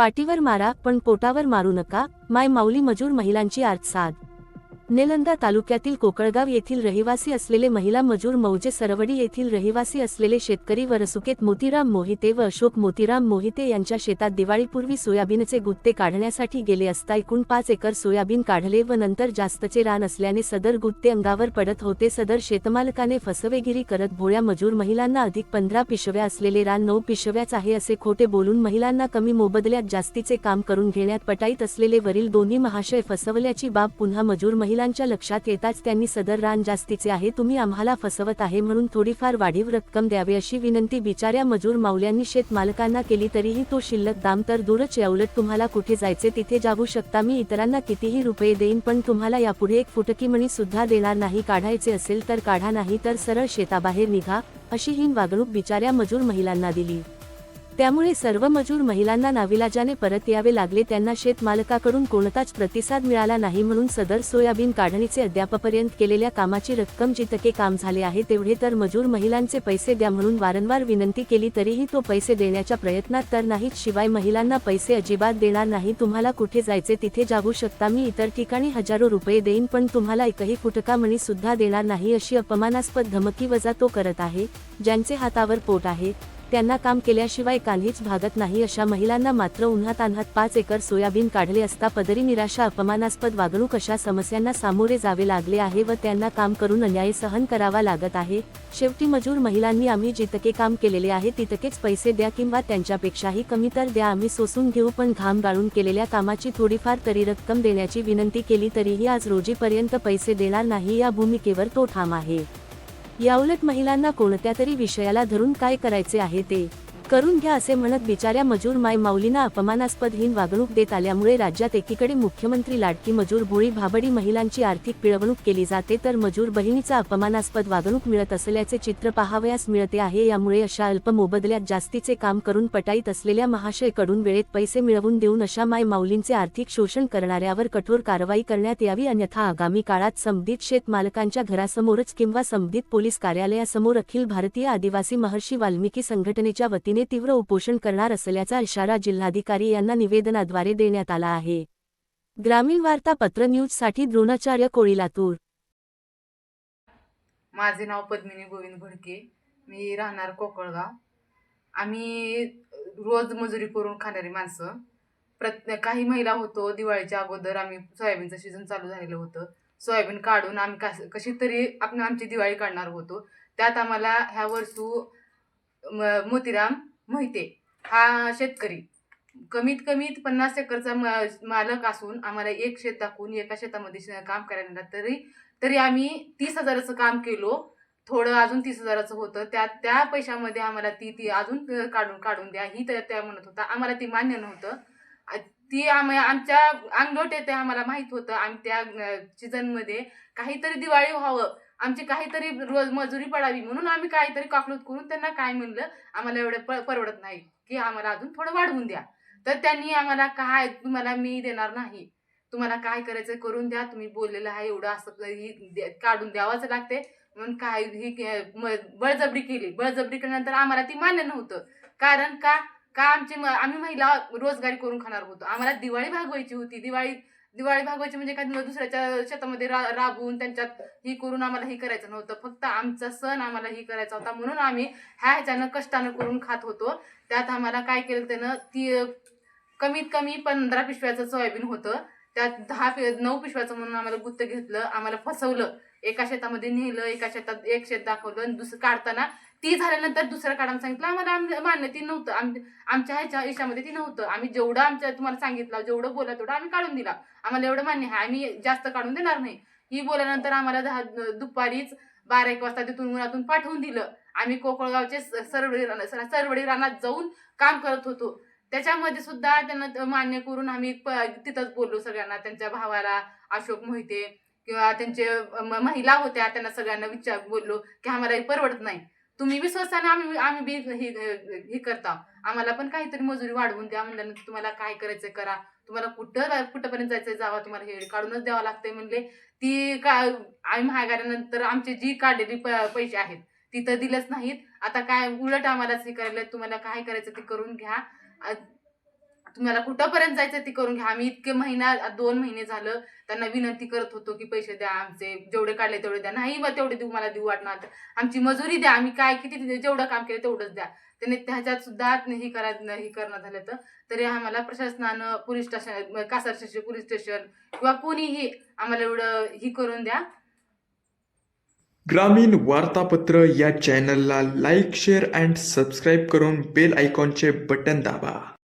पाठीवर मारा पण पोटावर मारू नका. माय माऊली मजूर महिलांची आर्तसाद निलंदा तालुक्यातील कोकळगाव येथील रहिवासी असलेले महिला मजूर मौजे सरवडी येथील रहिवासी असलेले शेतकरी व रसुकेत मोतीराम मोहिते व अशोक मोतीराम मोहिते यांच्या शेतात दिवाळीपूर्वी सोयाबीनचे गुत्ते काढण्यासाठी गेले असता एकूण पाच एकर सोयाबीन काढले व नंतर जास्तचे रान असल्याने सदर गुत्ते अंगावर पडत होते. सदर शेतमालकाने फसवेगिरी करत भोळ्या मजूर महिलांना अधिक पंधरा पिशव्या असलेले रान नऊ पिशव्याच आहे असे खोटे बोलून महिलांना कमी मोबदल्यात जास्तीचे काम करून घेण्यात पटाईत असलेले वरील दोन्ही महाशय फसवल्याची बाब पुन्हा मजूर वडिलांच्या लक्षात येताच त्यांनी सदर रान जास्तीचे आहे तुम्ही आम्हाला फसवत आहे म्हणून थोडीफार वाढीव रक्कम द्यावी अशी विनंती बिचाऱ्या मजूर मावल्यांनी शेतमालकांना केली तरीही तो शिल्लक दाम तर दूरच आहे. तुम्हाला कुठे जायचे तिथे जागू शकता मी इतरांना कितीही रुपये देईन पण तुम्हाला यापुढे एक फुटकी मणी सुद्धा देणार नाही काढायचे असेल तर काढा नाही तर सरळ शेताबाहेर निघा अशी हीन वागणूक बिचाऱ्या मजूर महिलांना दिली त्यामुळे सर्व मजूर महिलांना नाविलाजाने परत यावे लागले. त्यांना शेतमालकाकडून कोणताच प्रतिसाद मिळाला नाही म्हणून सदर सोयाबीन काढणीचे अद्यापपर्यंत केलेल्या कामाची रक्कम जितके काम झाले आहे तेवढे तर मजूर महिलांचे पैसे द्या म्हणून वारंवार विनंती केली तरीही तो पैसे देण्याच्या प्रयत्नात तर नाहीत. शिवाय महिलांना पैसे अजिबात देणार नाही. तुम्हाला कुठे जायचे? तिथे जागू शकता. मी इतर ठिकाणी हजारो रुपये देईन पण तुम्हाला एकही फुटका मणी सुद्धा देणार नाही अशी अपमानास्पद धमकी वजा तो करत आहे ज्यांचे हातावर पोट आहे. त्यांना काम केल्याशिवाय काहीच भागत नाही. अशा महिलांना मात्र उन्हात आणहात पाच एकर सोयाबीन काढले असता पदरी निराशा अपमानास्पद वागणूक अशा समस्यांना सामोरे जावे लागले आहे व त्यांना काम करून अन्याय सहन करावा लागत आहे. शेवटी मजूर महिलांनी आम्ही जितके काम केलेले आहे तितकेच पैसे द्या किंवा त्यांच्यापेक्षाही कमी तर द्या. आम्ही सोसून घेऊ पण घाम गाळून केलेल्या कामाची थोडीफार तरी रक्कम देण्याची विनंती केली तरीही आज रोजीपर्यंत पैसे देणार नाही. या भूमिकेवर तो ठाम आहे. याउलट महिलांना कोणत्या तरी विषयाला धरून काय करायचे आहे ते. करून घ्या असे म्हणत बिचाऱ्या मजूर माय माऊलींना अपमानास्पद हीन वागणूक देत आल्यामुळे राज्यात एकीकडे मुख्यमंत्री लाडकी मजूर भोळी भाबडी महिलांची आर्थिक पिळवणूक केली जाते तर मजूर बहिणीचा अपमानास्पद वागणूक मिळत असल्याचे चित्र पाहावयास मिळते आहे. यामुळे अशा अल्प मोबदल्यात जास्तीचे काम करून पटाईत असलेल्या महाशयकडून वेळेत पैसे मिळवून देऊन अशा माय माऊलींचे आर्थिक शोषण करणाऱ्यावर कठोर कारवाई करण्यात यावी. अन्यथा आगामी काळात संबंधित शेतमालकांच्या घरासमोरच किंवा संबंधित पोलीस कार्यालयासमोर अखिल भारतीय आदिवासी महर्षी वाल्मिकी संघटनेच्या वतीने तीव्र उपोषण करणार असल्याचा इशारा जिल्हाधिकारी यांना निवेदनाद्वारे देण्यात आला आहे. ग्रामीण वार्ता पत्र द्रोणाचार्य कोळीलातूर. माझे नाव पद्मिनी गोविंद भडके मी राहणार कोकळगाव. आम्ही रोज मजुरी करून खाणारी माणसं. प्रत्येक काही महिला होतो दिवाळीच्या अगोदर आम्ही सोयाबीनचं सीझन चालू झालेलं होतं. सोयाबीन काढून आम्ही कस कशी तरी आपण आमची दिवाळी काढणार होतो. त्यात आम्हाला ह्या वर्षू म- मोतीराम मोहिते हा शेतकरी. कमीत कमीत पन्नास एकरचा मालक असून आम्हाला एक शेत दाखवून एका शेतामध्ये श- काम करायला तरी तरी आम्ही तीस हजाराचं काम केलो. थोडं अजून तीस हजाराचं होतं. त्या त्या पैशामध्ये आम्हाला ती ती अजून काढून काढून द्या. ही त्या त्या म्हणत होता. आम्हाला ती मान्य नव्हतं. ती आम आमच्या अंगलोट येते आम्हाला माहीत होतं. आम्ही त्या सीझनमध्ये काहीतरी दिवाळी व्हावं. आमची काहीतरी रोज मजुरी पडावी म्हणून आम्ही काहीतरी काकलूत करून त्यांना काय म्हणलं आम्हाला एवढं प परवडत नाही की आम्हाला अजून थोडं वाढवून द्या. तर त्यांनी आम्हाला काय तुम्हाला मी देणार नाही. तुम्हाला काय करायचं करून द्या तुम्ही बोललेलं आहे एवढं असं ही काढून द्यावंच लागते. म्हणून काय ही के- म- बळजबरी केली. बळजबरी केल्यानंतर आम्हाला ती मान्य नव्हतं. कारण का का आमची म- आम्ही महिला रोजगारी करून खाणार होतो. आम्हाला दिवाळी भागवायची होती. दिवाळी दिवाळी भागवायची म्हणजे काय दुसऱ्याच्या शेतामध्ये रा राबून त्यांच्यात ही करून आम्हाला ही करायचं नव्हतं. फक्त आमचा सण आम्हाला ही करायचा होता. म्हणून आम्ही ह्या ह्याच्यानं कष्टानं करून खात होतो. त्यात आम्हाला काय केलं त्यानं ती कमीत कमी पंधरा पिशव्याचं सोयाबीन होतं. त्यात दहा पि नऊ पिशव्याचं म्हणून आम्हाला गुत्त घेतलं. आम्हाला फसवलं. एका शेतामध्ये नेलं एका शेतात एक शेत दाखवलं आणि दुसरं काढताना ती झाल्यानंतर दुसरं काढायला सांगितलं आम्हाला मान्य ती नव्हतं. आम आमच्या ह्याच्या याच्यामध्ये ती नव्हतं. आम्ही जेवढं आमच्या तुम्हाला सांगितलं जेवढं बोला तेवढं आम्ही काढून दिला. आम्हाला एवढं मान्य आहे. आम्ही जास्त काढून देणार नाही. ही बोलल्यानंतर आम्हाला दहा दुपारीच बारा एक वाजता तिथून उन्हातून पाठवून दिलं. आम्ही कोकळगावचे सरवडी राना- सरवडी रानात जाऊन काम करत होतो. त्याच्यामध्ये सुद्धा त्यांना मान्य करून आम्ही प- तिथंच बोललो सगळ्यांना. त्यांच्या भावाला अशोक मोहिते किंवा त्यांचे म- महिला होत्या त्यांना सगळ्यांना विचार बोललो की आम्हाला परवडत नाही. तुम्ही बी स्वस्ताने आम्ही आम्ही बी हे हे करता. आम्हाला पण काहीतरी मजुरी वाढवून द्या म्हणलं तुम्हाला काय करायचं करा. तुम्हाला कुठं कुठंपर्यंत जायचं जावा तुम्हाला हे काढूनच द्यावं लागतंय म्हणले. ती का आम्ही महागाऱ्यानंतर आमचे जी काढलेली प- पैसे आहेत ती तर दिलंच नाहीत. आता काय उलट आम्हालाच हे करायला तुम्हाला काय करायचं ते करून घ्या. तुम्हाला कुठंपर्यंत जायचं ते करून घ्या. आम्ही इतके महिना दोन महिने झालं त्यांना विनंती करत होतो की पैसे द्या आमचे जेवढे काढले तेवढे द्या. नाही मग तेवढे देऊ मला देऊ वाटणार आमची मजुरी द्या आम्ही काय किती जेवढं काम केलं तेवढंच द्या. त्याने त्याच्यात सुद्धा हे करा हे करणं झालं तर. तरी आम्हाला प्रशासनानं police station Kasar station police station किंवा कोणीही आम्हाला एवढं ही करून द्या. ग्रामीण वार्तापत्र या चॅनलला लाईक शेअर अँड सबस्क्राईब करून बेल आयकॉनचे बटन दाबा.